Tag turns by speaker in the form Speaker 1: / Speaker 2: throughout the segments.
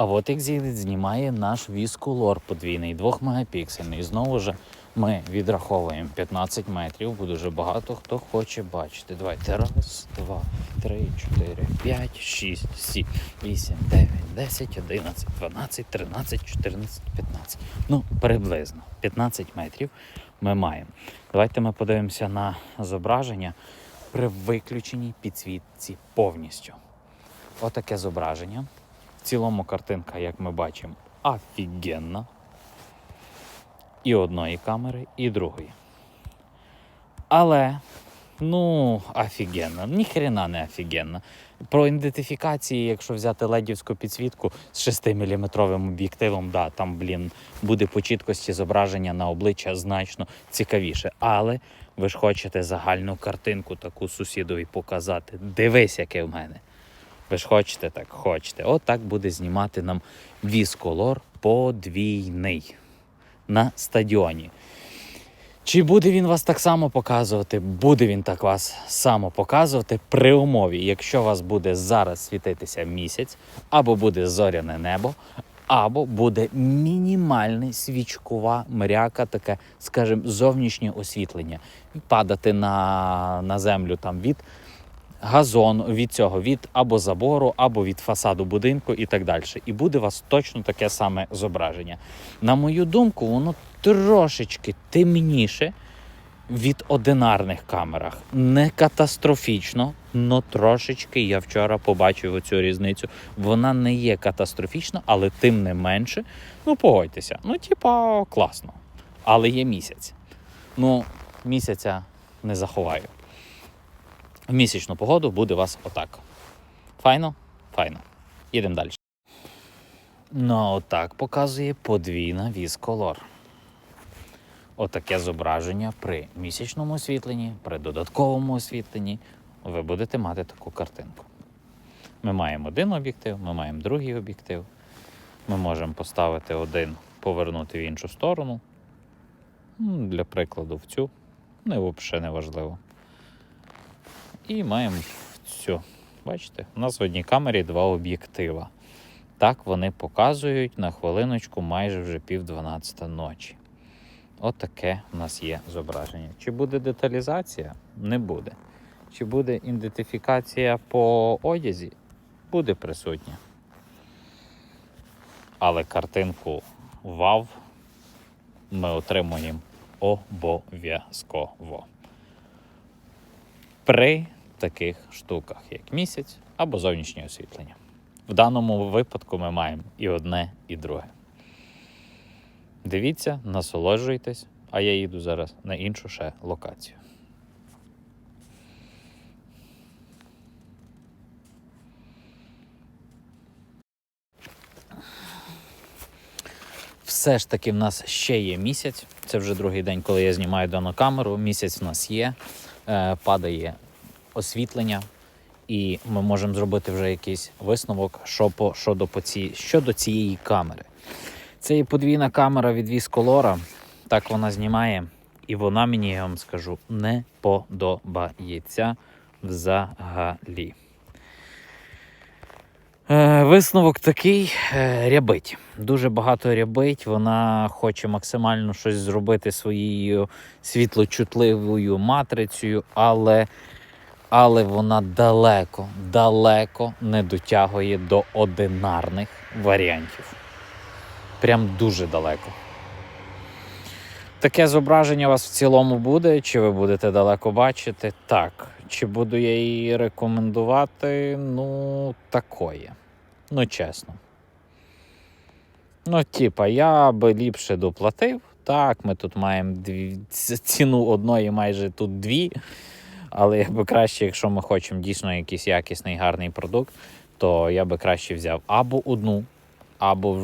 Speaker 1: А от як знімає наш віскулор подвійний, 2 мегапіксельний. Знову ж ми відраховуємо 15 метрів, бо дуже багато хто хоче бачити. Давайте. Раз, два, три, чотири, п'ять, шість, сім, вісім, дев'ять, десять, одинадцять, дванадцять, тринадцять, чотирнадцять, п'ятнадцять. Ну, приблизно 15 метрів ми маємо. Давайте ми подивимося на зображення при виключеній підсвітці повністю. Отаке зображення. В цілому картинка, як ми бачимо, офігенна. І одної камери, і другої. Але, ну, офігенно, ніхрена не офігенно. Про ідентифікації, якщо взяти ледівську підсвітку з 6-мм об'єктивом, да, там, блін, буде по чіткості зображення на обличчя значно цікавіше. Але ви ж хочете загальну картинку таку сусідові показати. Дивись, яке в мене. Ви ж хочете так, хочете. От так буде знімати нам вісколор подвійний на стадіоні. Чи буде він вас так само показувати? Буде він так вас само показувати при умові, якщо у вас буде зараз світитися місяць, або буде зоряне небо, або буде мінімальне свічкова мряка, таке, скажімо, зовнішнє освітлення. Падати на, на землю там від газону, від цього, від або забору, або від фасаду будинку і так далі. І буде у вас точно таке саме зображення. На мою думку, воно трошечки темніше від одинарних камерах. Не катастрофічно, але трошечки я вчора побачив оцю різницю. Вона не є катастрофічна, але тим не менше, ну погодьтеся, ну, типа, класно. Але є місяць. Ну, місяця не заховаю. В місячну погоду буде вас отак. Файно? Файно. Їдемо далі. Ну, отак показує подвійна віз-колор. Отаке зображення при місячному освітленні, при додатковому освітленні. Ви будете мати таку картинку. Ми маємо один об'єктив, ми маємо другий об'єктив. Ми можемо поставити один, повернути в іншу сторону. Ну, Для прикладу, в цю. Не взагалі не важливо. І маємо цю. Бачите, у нас в одній камері два об'єктива. Так вони показують на хвилиночку майже вже пів 12 ночі. От таке у нас є зображення. Чи буде деталізація? Не буде. Чи буде ідентифікація по одязі? Буде присутня. Але картинку вав ми отримуємо обов'язково. При таких штуках, як місяць або зовнішнє освітлення. В даному випадку ми маємо і одне, і друге. Дивіться, насолоджуйтесь, а я їду зараз на іншу ще локацію. Все ж таки в нас ще є місяць. Це вже другий день, коли я знімаю дану камеру. Місяць в нас є, е, падає освітлення, і ми можемо зробити вже якийсь висновок що по, щодо, щодо цієї камери. Це є подвійна камера від Вісколора. Так вона знімає, і вона мені, я вам скажу, не подобається взагалі. Е, Висновок такий е, рябить. Дуже багато рябить. Вона хоче максимально щось зробити своєю світлочутливою матрицею, але, але вона далеко, далеко не дотягує до одинарних варіантів. Прям дуже далеко. Таке зображення у вас в цілому буде, чи ви будете далеко бачити? Так. Чи буду я її рекомендувати? Ну, такое. Ну, чесно. Ну, типа, я би ліпше доплатив. Так, ми тут маємо дві, ціну одної майже тут дві. Але я би краще, якщо ми хочемо дійсно якийсь якісний гарний продукт, то я би краще взяв або одну, або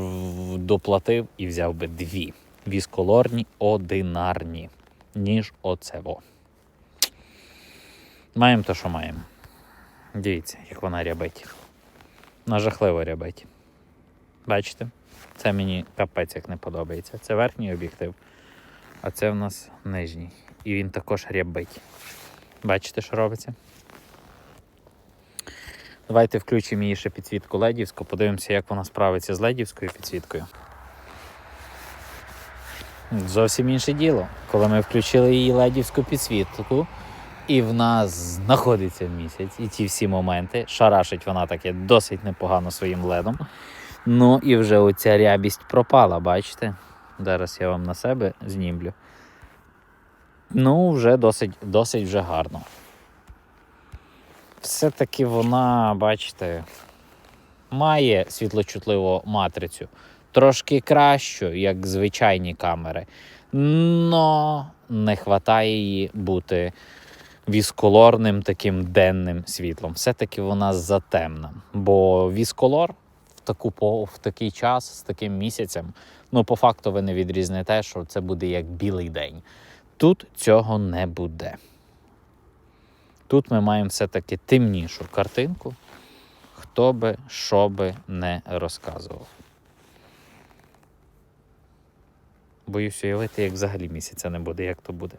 Speaker 1: доплатив і взяв би дві. Вісколорні одинарні, ніж оцево. Маємо те, що маємо. Дивіться, як вона рябить. Вона жахливо рябить. Бачите? Це мені капець як не подобається. Це верхній об'єктив, а це в нас нижній. І він також рябить. Бачите, що робиться? Давайте включимо її ще підсвітку ледівську, подивимося, як вона справиться з ледівською підсвіткою. Зовсім інше діло. Коли ми включили її ледівську підсвітку, і в нас знаходиться місяць, і ті всі моменти. Шарашить вона таке досить непогано своїм ледом. Ну і вже оця рябість пропала, бачите? Зараз я вам на себе знімлю. Ну, вже досить, досить вже гарно. Все-таки вона, бачите, має світлочутливу матрицю. Трошки кращу, як звичайні камери. Но не вистачає її бути вісколорним таким денним світлом. Все-таки вона затемна. Бо вісколор в, таку, в такий час, з таким місяцем, ну, по факту ви не відрізнете, що це буде як білий день. Тут цього не буде. Тут ми маємо все-таки темнішу картинку, хто би що би не розказував. Боюсь уявити, як взагалі місяця не буде, як то буде.